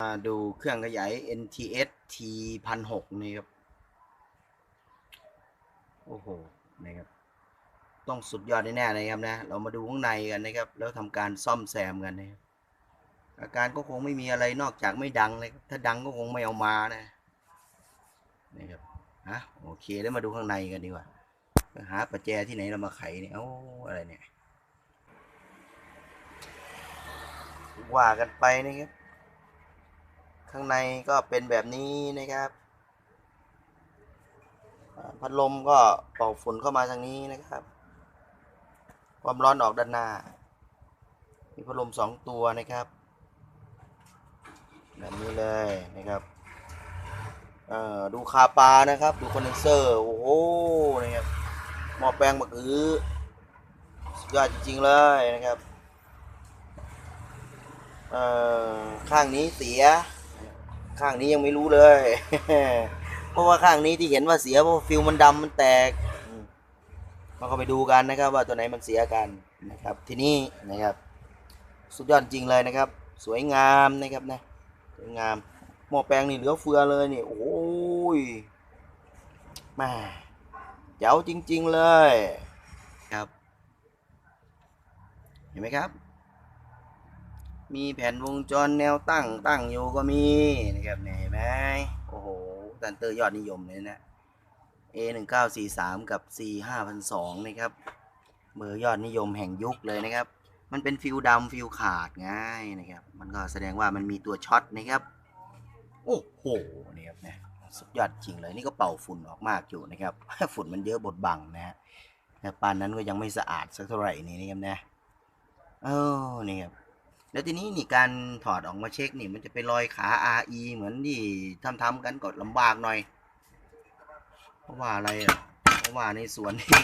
มาดูเครื่องขยาย NTS T พันหกนี่ครับ โอ้โห นะครับ ต้องสุดยอดแน่ๆเลยครับนะ เรามาดูข้างในกันนะครับ แล้วทำการซ่อมแซมกันนะครับอาการก็คงไม่มีอะไรนอกจากไม่ดังเลยครับ ถ้าดังก็คงไม่เอามานะนะครับฮะโอเคแล้วมาดูข้างในกันดีกว่า หาประแจที่ไหนเรามาไขเนี่ยเอ้าอะไรเนี่ย ว่ากันไปนะครับ ข้างในก็เป็นแบบนี้นะครับพัดลมก็เป่าฝุ่นเข้ามาทางนี้นะครับ ความร้อนออกด้านหน้า มีพัดลมสองตัวนะครับ แบบนี้เลยนะครับดูคาปานะครับ ดูคอนเดนเซอร์ โอ้โหนะครับหม้อแปลงบักอือสุดยอดจริงๆเลยนะครับข้างนี้เสีย ข้างนี้ยังไม่รู้เลย เพราะว่าข้างนี้ที่เห็นว่าเสียเพราะฟิวมันดำมันแตกมมาเข้าไปดูกันนะครับ ว่าตัวไหนมันเสียกันนะครับ ที่นี่นะครับ สุดยอดจริงเลยนะครับ สวยงามนะครับนะสวยงามหม้อแปลงนี่เหลือเฟือเลยนี่โอ้ยม่เจ๋วจริง ๆเลยครับ เห็นไหมครับ มีแผ่นวงจรแนวตั้งตั้งอยู่ก็มีนะครับเนี่ยเห็นไหมโอ้โหตันเตอร์ยอดนิยมเลยนะ A 1 9 4 3กับ C 5 0 2นะครับเบอร์ยอดนิยมแห่งยุคเลยนะครับ มันเป็นฟิวดำฟิวขาดง่ายนะครับ มันก็แสดงว่ามันมีตัวช็อตนะครับ โอ้โหนี่ครับนะสุดยอดจริงเลยนี่ก็เป่าฝุ่นออกมากอยู่นะครับ ฝุ่นมันเยอะบดบังนะฮะแต่ปานนั้นก็ยังไม่สะอาดสักเท่าไหร่นี่นะครับนะเออนี่ครับ แล้วทีนี้นี่การถอดออกมาเช็คนี่มันจะไปลอยขา RE เหมือนที่ทำๆกันก็ลำบากหน่อย เพราะว่าอะไรอะเพราะว่าในสวนนี่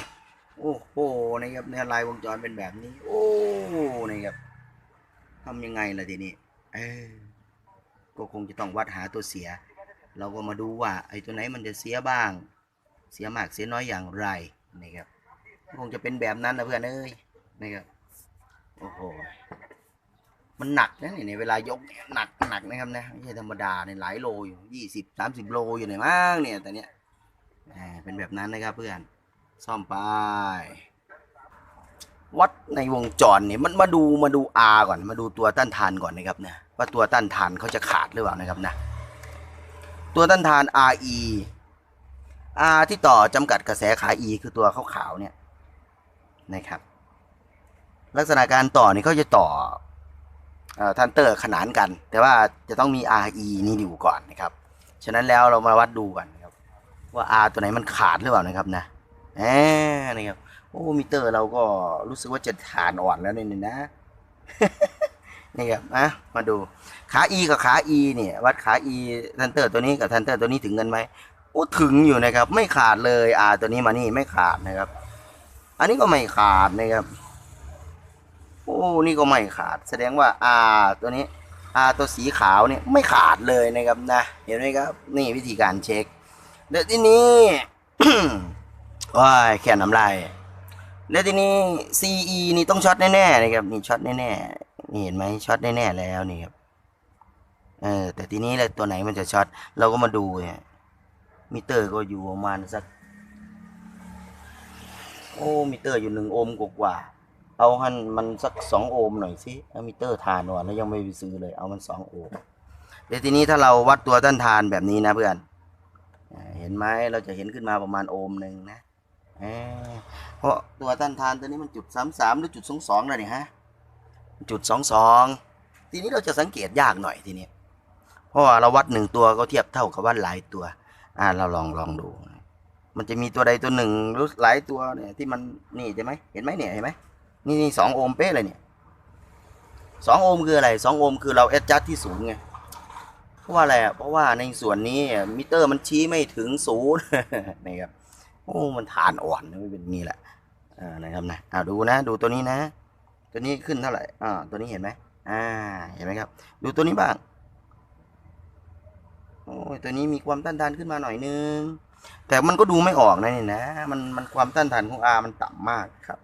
โอ้โหนะครับในลายวงจรเป็นแบบนี้ โอ้นะครับทำยังไงล่ะทีนี้เออก็คงจะต้องวัดหาตัวเสีย เราก็มาดูว่าไอ้ตัวไหนมันจะเสียบ้าง เสียมากเสียน้อยอย่างไรนะครับคงจะเป็นแบบนั้นนะเพื่อนเอ้ยนะครับโอ้โห มันหนักนะเนี่ยในเวลายกหนักหนักนะครับนะไม่ใช่ธรรมดาในยหลายโลอยู่ยี่สิบสามสิบโลอยู่ไหนยมั้งเนี่ยแต่เนี้ยเป็นแบบนั้นนะครับเพื่อนซ่อมไปวัดในวงจรเนี่ยมันมาดูมาดู R ก่อนมาดูตัวต้านทานก่อนนะครับเนะว่าตัวต้านทานเขาจะขาดหรือเปล่านะครับนะตัวต้านทาน RE R ที่ต่อจำกัดกระแสขา E คือตัวขาวๆเนี่ยนะครับ ลักษณะการต่อนี่เขาจะต่อ ทันเตอร์ขนานกัน แต่ว่าจะต้องมี RE นี่อยู่ก่อนนะครับ ฉะนั้นแล้วเรามาวัดดูกันนะครับ ว่า R ตัวไหนมันขาดหรือเปล่านะครับนะแหมนะครับโอ้มิเตอร์เราก็รู้สึกว่าจะฐานอ่อนแล้วนี่นะนี่ครับนะมาดูขา E กับขา E เนี่ยวัดขา E ทันเตอร์ตัวนี้กับทันเตอร์ตัวนี้ถึงกันไหมโอ้ถึงอยู่นะครับ ไม่ขาดเลย R ตัวนี้มานี่ไม่ขาดนะครับ อันนี้ก็ไม่ขาดนะครับ โอ้นี่ก็ไม่ขาด แสดงว่า R ตัวนี้ R ตัวสีขาวเนี่ยไม่ขาดเลยนะครับนะ เห็นไหมครับ นี่วิธีการเช็คเดี๋ยวทีนี้ว้ายแค่น้ำลายแล้วทีนี้ CE นี่ต้องช็อตแน่ๆนะครับนี่ช็อตแน่ๆนี่เห็นไหมช็อตแน่ๆแล้วนี่ครับเออแต่ทีนี้แล้วตัวไหนมันจะช็อตเราก็มาดูเนี่ยมิเตอร์ก็อยู่ประมาณสัก โอ้มิเตอร์อยู่หนึ่งโอห์มกว่า เอาหันมันสักสองโอห์มหน่อยสิเอามิเตอร์ทานว่ะแล้วยังไม่ไปซื้อเลย เอามันสองโอห์มเดี๋ยวทีนี้ถ้าเราวัดตัวต้านทานแบบนี้นะเพื่อนเห็นไหมเราจะเห็นขึ้นมาประมาณโอห์มหนึ่งนะเพราะตัวต้านทานตัวนี้มันจุดสามสามหรือจุดสองสองเลยนี่ฮะจุดสองสองทีนี้เราจะสังเกตยากหน่อยทีนี้เพราะว่าเราวัดหนึ่งตัวก็เทียบเท่ากับวัดหลายตัว อ่าเราลองลองดูมันจะมีตัวใดตัวหนึ่งหรือหลายตัวเนี่ยที่มันนี่ใช่ไหมเห็นไหมเนี่ยเห็นไหม นี่นี่สองโอห์มเป๊ะเลยเนี่ยสองโอห์มคืออะไรสองโอห์มคือเราแอดจัดที่ศูนย์ไงเพราะว่าอะไรอะเพราะว่าในส่วนนี้มิเตอร์มันชี้ไม่ถึงศูนย์นี่ครับโอ้มันฐานอ่อนนะไม่เป็นงี้แหละอ่านะครับนะอ่าดูนะ ดูตัวนี้นะ ตัวนี้ขึ้นเท่าไหร่อ่าตัวนี้เห็นไหมอ่าเห็นไหมครับ ดูตัวนี้บ้างโอ้ยตัวนี้มีความต้านทานขึ้นมาหน่อยนึง แต่มันก็ดูไม่ออกนะนี่นะ มันมันความต้านทานของ R มันต่ำมากครับ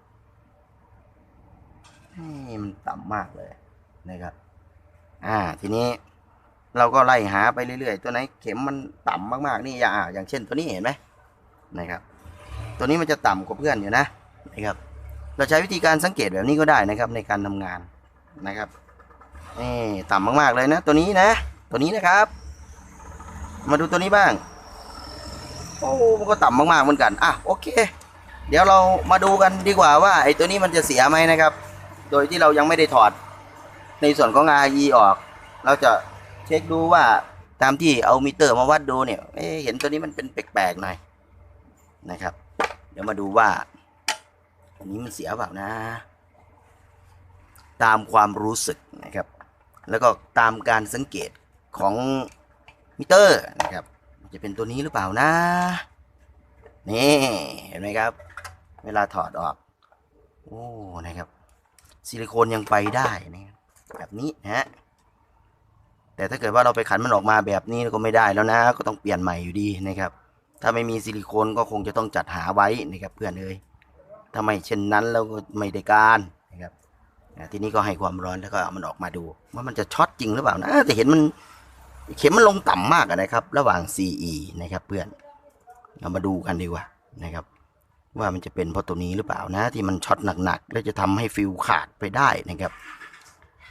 มันต่ำมากเลยนะครับ อ่า ทีนี้เราก็ไล่หาไปเรื่อยๆ ตัวไหนเข็มมันต่ำมากๆนี่อย่างอ่าอย่างเช่นตัวนี้เห็นไหมนะครับ ตัวนี้มันจะต่ำกว่าเพื่อนอยู่นะนะครับ เราใช้วิธีการสังเกตแบบนี้ก็ได้นะครับในการทำงานนะครับนี่ต่ำมากๆเลยนะ ตัวนี้นะ ตัวนี้นะครับ มาดูตัวนี้บ้าง โอ้มันก็ต่ำมากๆเหมือนกันอะโอเค เดี๋ยวเรามาดูกันดีกว่าว่าไอ้ตัวนี้มันจะเสียไหมนะครับ โดยที่เรายังไม่ได้ถอดในส่วนของ RE ออก เราจะเช็คดูว่าตามที่เอามิเตอร์มาวัดดูเนี่ยเเห็นตัวนี้มันเป็นแปลกๆหน่อยนะครับ เดี๋ยวมาดูว่าอันนี้มันเสียเปล่านะ ตามความรู้สึกนะครับ แล้วก็ตามการสังเกตของมิเตอร์นะครับ จะเป็นตัวนี้หรือเปล่านะ นี่เห็นไหมครับ เวลาถอดออก โอ้ นะครับ ซิลิโคนยังไปได้นะครับแบบนี้นะฮะแต่ถ้าเกิดว่าเราไปขันมันออกมาแบบนี้ก็ไม่ได้แล้วนะ ก็ต้องเปลี่ยนใหม่อยู่ดีนะครับ ถ้าไม่มีซิลิโคนก็คงจะต้องจัดหาไว้นะครับเพื่อนเอ้ยถ้าไม่เช่นนั้นเราก็ไม่ได้การนะครับทีนี้ก็ให้ความร้อนแล้วก็เอามันออกมาดู ว่ามันจะช็อตจริงหรือเปล่านะแต่เห็นมันเข็มมันลงต่ำมากนะครับ ระหว่าง CE นะครับเพื่อน เรามาดูกันดีกว่านะครับ ว่ามันจะเป็นเพราะตัวนี้หรือเปล่านะ ที่มันช็อตหนักๆ แล้วจะทำให้ฟิวขาดไปได้นะครับ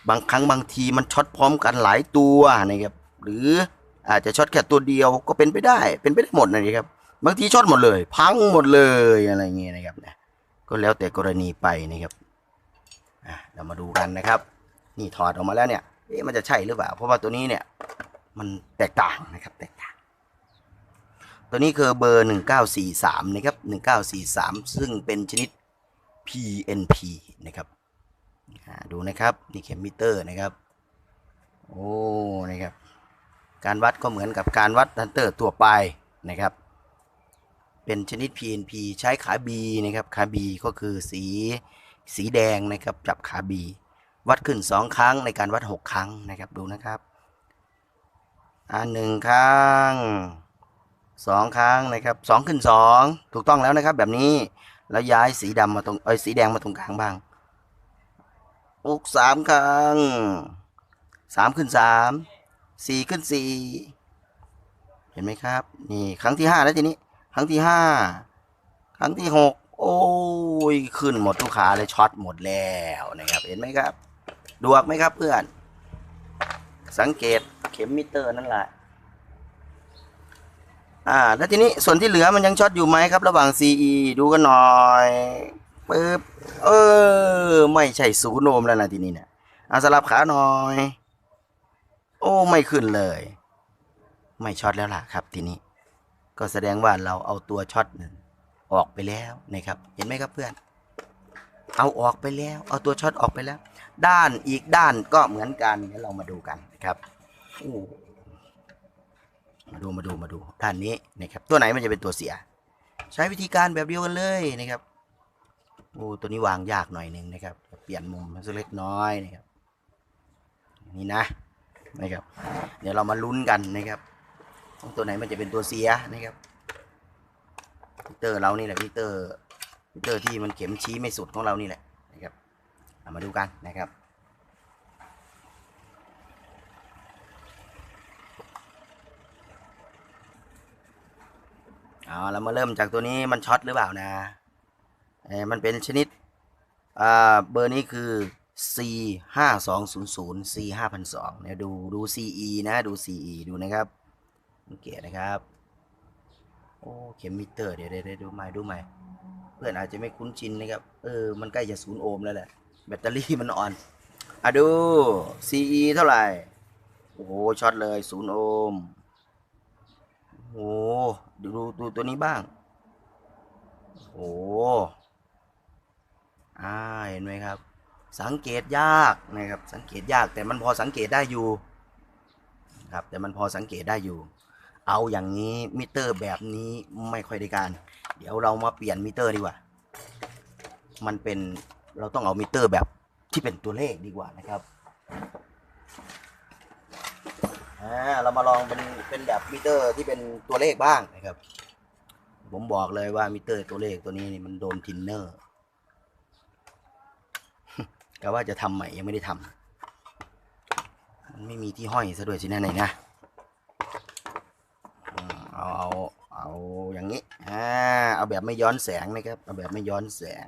บางครั้งบางทีมันช็อตพร้อมกันหลายตัวนะครับ หรืออาจจะช็อตแค่ตัวเดียวก็เป็นไปได้ เป็นไปได้หมดนะครับ บางทีช็อตหมดเลย พังหมดเลยอะไรเงี้ยนะครับนะก็แล้วแต่กรณีไปนะครับเรามาดูกันนะครับ นี่ถอดออกมาแล้วเนี่ยเอ๊ะมันจะใช่หรือเปล่า เพราะว่าตัวนี้เนี่ยมันแตกต่างนะครับแตกต่าง ตัวนี้คือเบอร์ 1943 นะครับ 1943 ซึ่งเป็นชนิด PNP นะครับดูนะครับนี่เข็มมิเตอร์นะครับโอ้นะครับการวัดก็เหมือนกับการวัดทันเตอร์ตัวไปนะครับ เป็นชนิด PNP ใช้ขา B นะครับขา B ก็คือสีสีแดงนะครับจับขา B วัดขึ้น 2 ครั้งในการวัด 6 ครั้งนะครับดูนะครับอ่าหนึ่งครั้ง สองครั้งนะครับสองขึ้นสองถูกต้องแล้วนะครับ แบบนี้แล้วย้ายสีดำมาตรงเอ้ยสีแดงมาตรงกลางบ้างอุกสามครั้งสามขึ้นสามสี่ขึ้นสี่เห็นไหมครับ นี่ครั้งที่ห้าแล้วทีนี้ ครั้งที่ห้าครั้งที่หกโอ้ยขึ้นหมดทุกขาเลยช็อตหมดแล้วนะครับ เห็นไหมครับ ดวกไหมครับเพื่อน สังเกตเข็มมิเตอร์นั่นแหละ อ่า แล้วทีนี้ส่วนที่เหลือมันยังช็อตอยู่ไหมครับ ระหว่าง CE ดูกันหน่อยปึ๊บเออ ไม่ใช่ศูนย์โอห์มแล้วนะทีนี้เนี่ยอาสลับขาหน่อย โอ้ไม่ขึ้นเลย ไม่ช็อตแล้วล่ะครับ ทีนี้ ก็แสดงว่าเราเอาตัวช็อตออกไปแล้วนะครับ เห็นไหมครับเพื่อน เอาออกไปแล้ว เอาตัวช็อตออกไปแล้ว ด้านอีกด้านก็เหมือนกันเดี๋ยวเรามาดูกันนะครับโอ้ มาดูมาดูมาดูด้านนี้นะครับตัวไหนมันจะเป็นตัวเสีย ใช้วิธีการแบบเดียวกันเลยนะครับโอ้ตัวนี้วางยากหน่อยหนึ่งนะครับ เปลี่ยนมุมมันสักเล็กน้อยนะครับนี่นะนะครับ เดี๋ยวเรามาลุ้นกันนะครับ ตัวไหนมันจะเป็นตัวเสียนะครับมิเตอร์เรานี่แหละมิเตอร์มิเตอร์ที่มันเข็มชี้ไม่สุดของเรานี่แหละนะครับมาดูกันนะครับ เอาเรามาเริ่มจากตัวนี้มันช็อตหรือเปล่านะเออมันเป็นชนิดอ่าเบอร์นี้คือ C ห้าสองศูนย์ศูนย์ C ห้าพันสองเนี่ยดูดู CE นะดู CE ดูนะครับสังเกตนะครับ โอ้เข็มมิเตอร์เดี๋ยวเดี๋ยวเดี๋ยวดูใหม่ดูใหม่ เพื่อนอาจจะไม่คุ้นชินนะครับเออมันใกล้จะศูนย์โอห์มแล้วแหละแบตเตอรี่มันอ่อนอะดู CE เท่าไหร่ โอ้โหช็อตเลยศูนย์โอห์ม โอ้ดูดูดูตัวนี้บ้างโอ้อ่าเห็นไหมครับ สังเกตยากนะครับ สังเกตยากแต่มันพอสังเกตได้อยู่ครับแต่มันพอสังเกตได้อยู่ เอาอย่างนี้มิเตอร์แบบนี้ไม่ค่อยได้การ เดี๋ยวเรามาเปลี่ยนมิเตอร์ดีกว่า มันเป็นเราต้องเอามิเตอร์แบบที่เป็นตัวเลขดีกว่านะครับ อ่าเรามาลองเป็นเป็นแบบมิเตอร์ที่เป็นตัวเลขบ้างนะครับ ผมบอกเลยว่ามิเตอร์ตัวเลขตัวนี้นี่มันโดนทินเนอร์กะว่าจะทำใหม่ยังไม่ได้ทำมันมันไม่มีที่ห้อยซะด้วยสินะไหนนะเอาเอาเอาอย่างนี้อ่าเอาแบบไม่ย้อนแสงนะครับเอาแบบไม่ย้อนแสง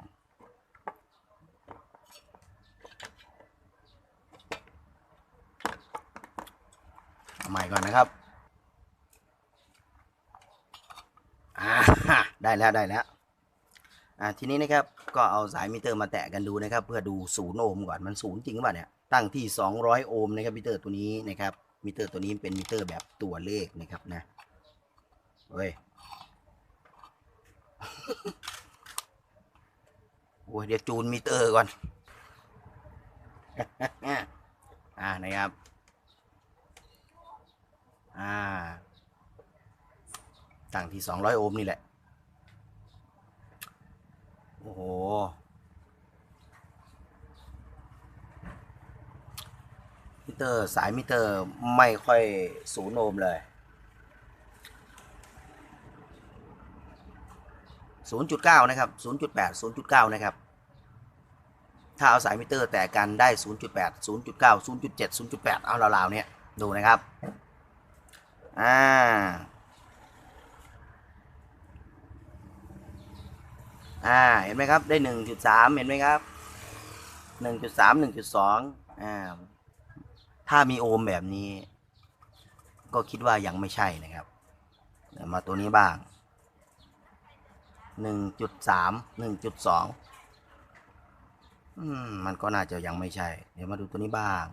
เอา ใหม่ก่อนนะครับได้แล้วได้แล้วทีนี้นะครับก็เอาสายมิเตอร์มาแตะกันดูนะครับ เพื่อดูศูนย์โอห์มก่อนมันศูนย์จริงป่าเนี่ยตั้งที่ 200 โอห์มนะครับมิเตอร์ตัวนี้นะครับมิเตอร์ตัวนี้เป็นมิเตอร์แบบตัวเลขนะครับนะเฮ้ยโอ้ยเดี๋ยวจูนมิเตอร์ก่อนอ่านะครับ อ่าตั้งที่ 200 โอห์มนี่แหละ โอ้โห มิเตอร์สายมิเตอร์ไม่ค่อยศูนย์โอห์มเลย0.9 นะครับ 0.8 0.9 นะครับ ถ้าเอาสายมิเตอร์แตะกันได้ 0.8 0.9 0.7 0.8 เอาราวๆ เนี่ย ดูนะครับ อ่า อ่า เห็นไหมครับ ได้1.3เห็นไหมครับ1.3 1.2อ่า ถ้ามีโอห์มแบบนี้ ก็คิดว่ายังไม่ใช่นะครับเดี๋ยวมาตัวนี้บ้าง1.3 1.2อืมมันก็น่าจะยังไม่ใช่ เดี๋ยวมาดูตัวนี้บ้าง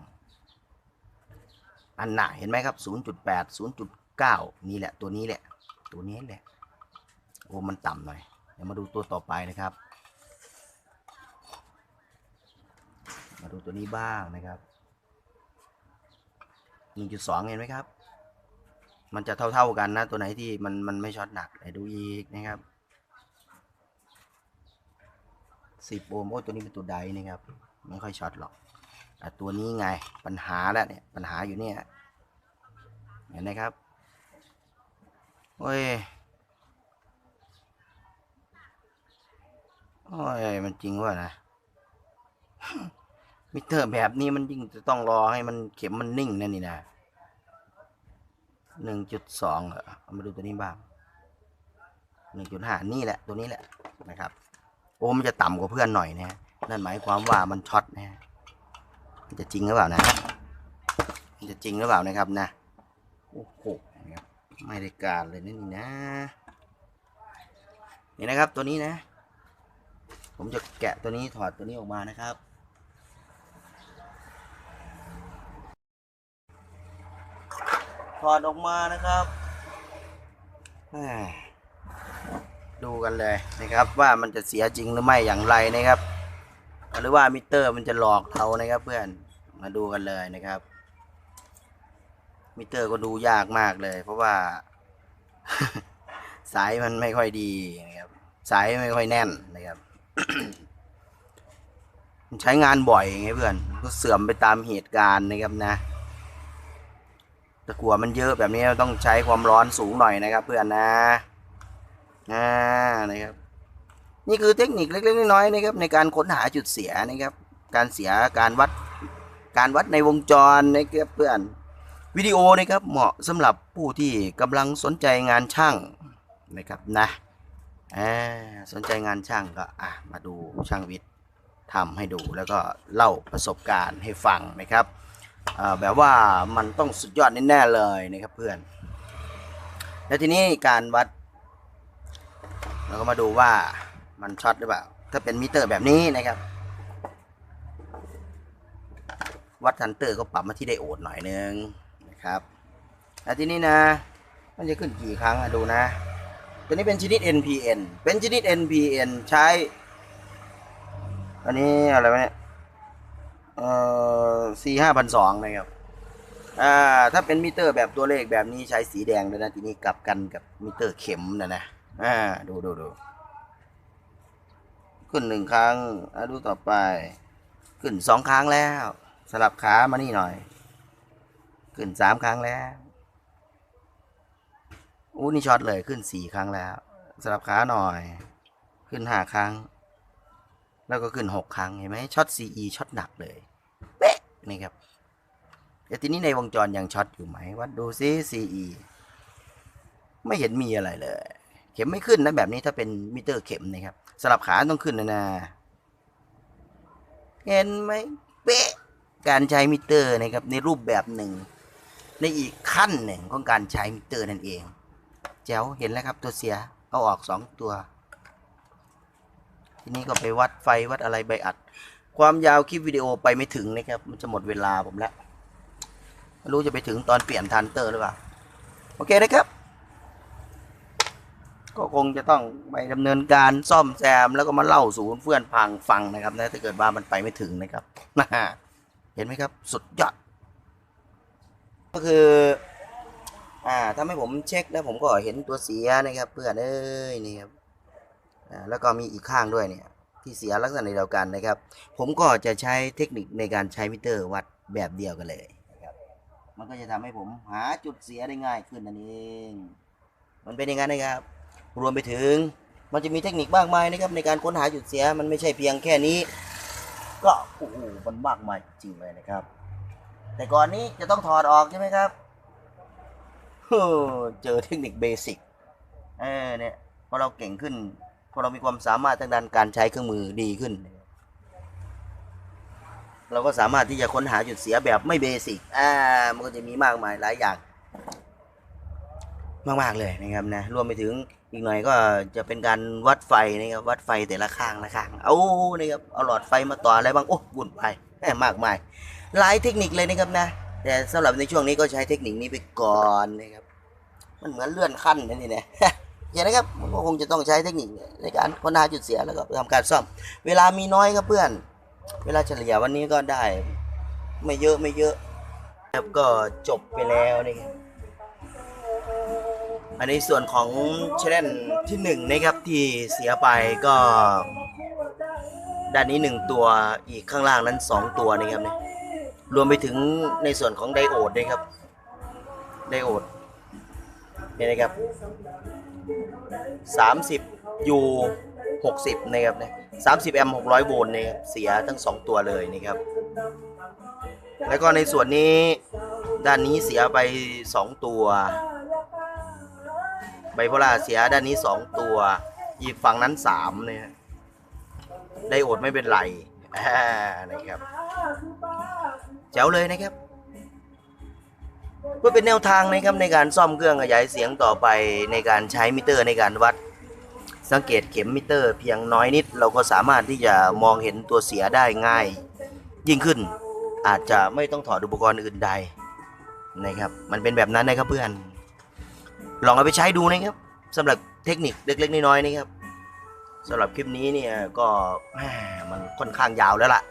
อันหนาเห็นไหมครับ 0.8 0.9 นี่แหละตัวนี้แหละ ตัวนี้แหละ โอ้มันต่ำหน่อย เดี๋ยวมาดูตัวต่อไปนะครับ มาดูตัวนี้บ้างนะครับ 1.2 เห็นไหมครับ มันจะเท่าๆกันนะ ตัวไหนที่มันมันไม่ช็อตหนักไหนดูอีกนะครับ10โอห์มโอ้ตัวนี้เป็นตัวใดนะครับ ไม่ค่อยช็อตหรอก ต่ตัวนี้ไงปัญหาแล้วเนี่ยปัญหาอยู่เนี่ยเห็นไหมครับโอ้ยโอ้ยมันจริงว่านะมิเตอร์แบบนี้มันยิ่งจะต้องรอให้มันเข็มมันนิ่งนั่นนี่นะหนึ่งจุดสองเหรอมาดูตัวนี้บ้างหนึ่งจุดห้านี่แหละ ตัวนี้แหละนะครับ โอ้มันจะต่ำกว่าเพื่อนหน่อยนะฮะนั่นหมายความว่ามันช็อตนะฮะ มันจะจริงหรือเปล่านะมันจะจริงหรือเปล่านะครับนะโอ้โหไม่ได้การเลยนี่นะนี่นะครับตัวนี้นะ ผมจะแกะตัวนี้ถอดตัวนี้ออกมานะครับถอดออกมานะครับดูกันเลยนะครับว่ามันจะเสียจริงหรือไม่อย่างไรนะครับ หรือว่ามิเตอร์มันจะหลอกเรานะครับเพื่อนมาดูกันเลยนะครับ มิเตอร์ก็ดูยากมากเลย เพราะว่า สายมันไม่ค่อยดีนะครับสายไม่ค่อยแน่นนะครับใช้งานบ่อยไงเพื่อนก็เสื่อมไปตามเหตุการณ์นะครับนะตะกัวมันเยอะแบบนี้ต้องใช้ความร้อนสูงหน่อยนะครับ เพื่อนนะอ่านะครับ นี่คือเทคนิคเล็กๆน้อยๆนะครับในการค้นหาจุดเสียนะครับ การเสียการวัดการวัดในวงจรนะครับเพื่อนวิดีโอนะครับเหมาะสำหรับผู้ที่กำลังสนใจงานช่างนะครับนะสนใจงานช่างก็อะมาดูช่างวิทย์ทำให้ดูแล้วก็เล่าประสบการณ์ให้ฟังนะครับแบบว่ามันต้องสุดยอดแน่ๆเลยนะครับเพื่อน แล้วทีนี้การวัด เราก็มาดูว่า มันช็อตหรือเปล่า ถ้าเป็นมิเตอร์แบบนี้นะครับ วัดทันเตอร์ก็ปรับมาที่ไดโอดหน่อยนึงนะครับแล้วทีนี้นะ มันจะขึ้นกี่ครั้งอะดูนะ ตัวนี้เป็นชนิด NPN เป็นชนิด NPN ใช้ อันนี้อะไรวะเนี่ย เอ่อสี่ห้าพันสองนะครับอ่าถ้าเป็นมิเตอร์แบบตัวเลขแบบนี้ใช้สีแดงเลยนะ ทีนี้กลับกันกับมิเตอร์เข็มนะนะ อ่า ดูดูดู ขึ้นหนึ่งครั้งดูต่อไป ขึ้นสองครั้งแล้ว สลับขามานี่หน่อย ขึ้นสามครั้งแล้วอู้นี่ช็อตเลยขึ้นสี่ครั้งแล้ว สลับขาหน่อย ขึ้นห้าครั้ง แล้วก็ขึ้นหกครั้งเห็นไหมช็อต CE ช็อตหนักเลยเป๊ะนี่ครับแต่ทีนี้ในวงจรยังช็อตอยู่ไหมวัดดูซิ CE ไม่เห็นมีอะไรเลย เข็มไม่ขึ้นนะแบบนี้ถ้าเป็นมิเตอร์เข็มนะครับ สลับขาต้องขึ้นนะนะเห็นไหมเป๊ะการใช้มิเตอร์นะครับในรูปแบบหนึ่ง ในอีกขั้นหนึ่งของการใช้มิเตอร์นั่นเองแจ๋วเห็นแล้วครับตัวเสียเอาออกสองตัว ทีนี้ก็ไปวัดไฟวัดอะไรใบอัด ความยาวคลิปวิดีโอไปไม่ถึงนะครับ มันจะหมดเวลาผมแล้วไม่รู้จะไปถึงตอนเปลี่ยนทันเตอร์หรือเปล่า โอเคนะครับ ก็คงจะต้องไปดำเนินการซ่อมแซมแล้วก็มาเล่าสู่เพื่อนพังฟังนะครับนะถ้าเกิดว่ามันไปไม่ถึงนะครับเห็นไหมครับสุดยอดก็คืออ่าทำให้ผมเช็คแล้วผมก็เห็นตัวเสียนะครับ เพื่อนเอ้ยนี่ครับอ่าแล้วก็มีอีกข้างด้วยเนี่ย ที่เสียลักษณะเดียวกันนะครับ ผมก็จะใช้เทคนิคในการใช้มิเตอร์วัดแบบเดียวกันเลยนะครับ มันก็จะทำให้ผมหาจุดเสียได้ง่ายขึ้นนั่นเอง มันเป็นอย่างนั้นนะครับ รวมไปถึงมันจะมีเทคนิคมากมายนะครับในการค้นหาจุดเสียมันไม่ใช่เพียงแค่นี้ ก็โอ้โหมันมากมายจริงเลยนะครับ แต่ก่อนนี้จะต้องถอดออกใช่ไหมครับเจอเทคนิคเบสิกเออเนี่ยพอเราเก่งขึ้นพอเรามีความสามารถทางด้านการใช้เครื่องมือดีขึ้น เราก็สามารถที่จะค้นหาจุดเสียแบบไม่เบสิกอ่ามันก็จะมีมากมายหลายอย่าง มากๆเลยนะครับนะรวมไปถึงอีกหน่อยก็จะเป็นการวัดไฟนะครับวัดไฟแต่ละข้างละข้างเอานะครับเอาหลอดไฟมาต่ออะไรบ้างโอ้บุ่นไปแหมมากมายหลายเทคนิคเลยนะครับนะ แต่สำหรับในช่วงนี้ก็ใช้เทคนิคนี้ไปก่อนนะครับ มันเหมือนเลื่อนขั้นนั่นนี่นะอย่างนะครับก็คงจะต้องใช้เทคนิคในการค้นหาจุดเสียแล้วก็ทำการซ่อม เวลามีน้อยครับเพื่อน เวลาเฉลี่ยวันนี้ก็ได้ ไม่เยอะไม่เยอะครับก็จบไปแล้วนี่ครับ อันในส่วนของเชนที่หนึ่งนะครับที่เสียไปก็ด้านนี้หนึ่งตัวอีกข้างล่างนั้นสองตัวนะครับเนี่ยรวมไปถึงในส่วนของไดโอดนะครับไดโอดเนี่ยนะครับสามสิบยูหกสิบนะครับเนี่ยสามสิบแอมหกร้อยโวลต์นะครับเสียทั้งสองตัวเลยนะครับ แล้วก็ในส่วนนี้ด้านนี้เสียไปสองตัว โพล่าเสียด้านนี้สองตัว อีกฝั่งนั้นสามเนี่ยไดโอดไม่เป็นไรนะครับแจ๋วเลยนะครับ เพื่อเป็นแนวทางนะครับในการซ่อมเครื่องขยายเสียงต่อไปในการใช้มิเตอร์ในการวัด สังเกตเข็มมิเตอร์ เพียงน้อยนิด เราก็สามารถที่จะมองเห็นตัวเสียได้ง่าย ยิ่งขึ้นอาจจะไม่ต้องถอดอุปกรณ์อื่นใดนะครับ มันเป็นแบบนั้นนะครับเพื่อน ลองเอาไปใช้ดูนะครับสำหรับเทคนิคเล็กๆน้อยๆนะครับสำหรับคลิปนี้เนี่ยก็มันค่อนข้างยาวแล้วล่ะ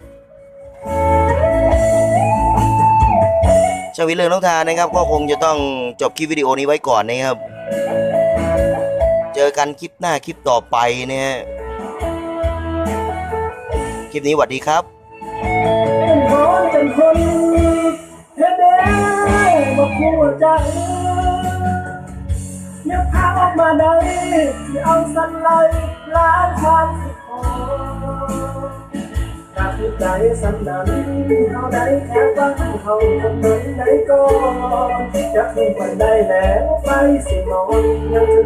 ชาวิเรื่องน้องทานนะครับ ก็คงจะต้องจบคลิปวิดีโอนี้ไว้ก่อนนะครับ เจอกันคลิปหน้าคลิปต่อไปเนะฮะคลิปนี้สวัสดีครับเป็นคนเฮ็ดได้บอกหัวใจอย่าพาออกมาได้ที่เอาสัวใจ สันนั้นเขาได้แค่ฟังเขาคนนั้นได้ก่อนจะถึงวันได้แล้วไฟสิมองยัง